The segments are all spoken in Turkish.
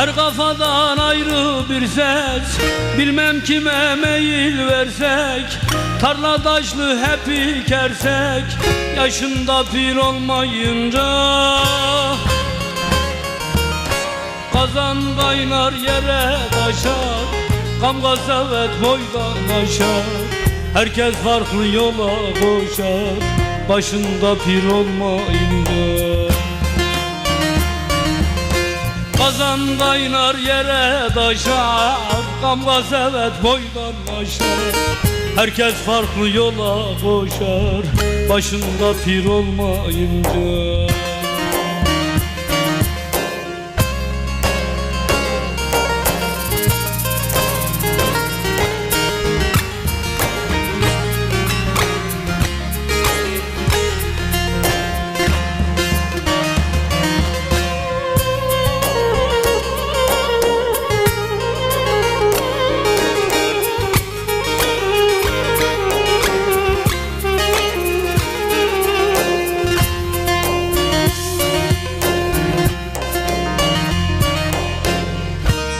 Her kafadan ayrı bir ses. Bilmem kime meyil versek. Tarla taşlı hep ikersek. Yaşında pir olmayınca. Kazan kaynar yere taşar. Kamga sevet boydan aşar. Herkes farklı yola koşar. Başında pir olmayınca Kazan kaynar yere taşar Kamga sevet boydan aşar Herkes farklı yola koşar Başında pir olmayınca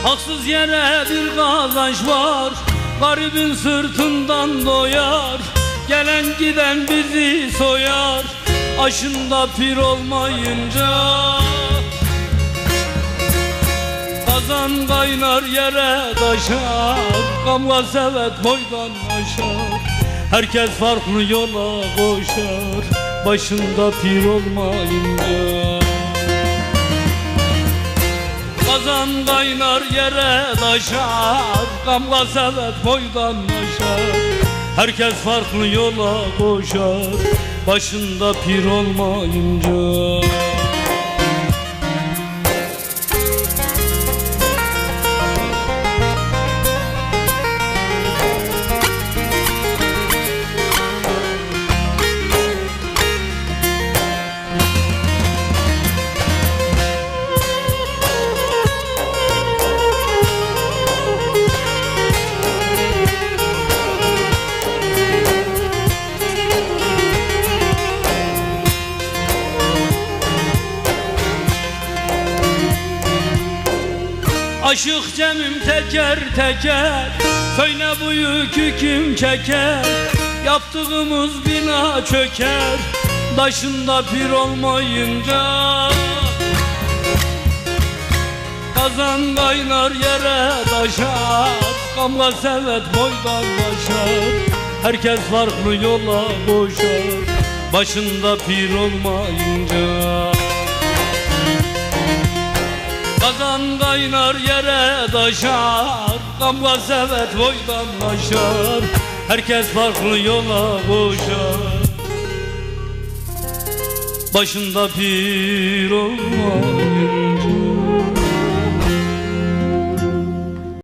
Haksız yere bir kazanç var Garibin sırtından doyar. Gelen giden bizi soyar Aşında pir olmayınca. Kazan kaynar yere taşar Kamla sevet boydan aşar. Herkes farklı yola koşar Başında pir olmayınca Kazan kaynar yere taşar Kamla sevet boydan aşar. Herkes farklı yola koşar Başında pir olmayınca Aşık cemim teker teker Söyle bu yükü kim çeker? Yaptığımız bina çöker Taşında pir olmayınca. Kazan kaynar yere taşar Kamla sevet boydan başar. Herkes farklı yola koşar Başında pir olmayınca Kazan kaynar yere taşar Kamla sevet boydan aşar. Herkes farklı yola koşar. Başında pir olmayın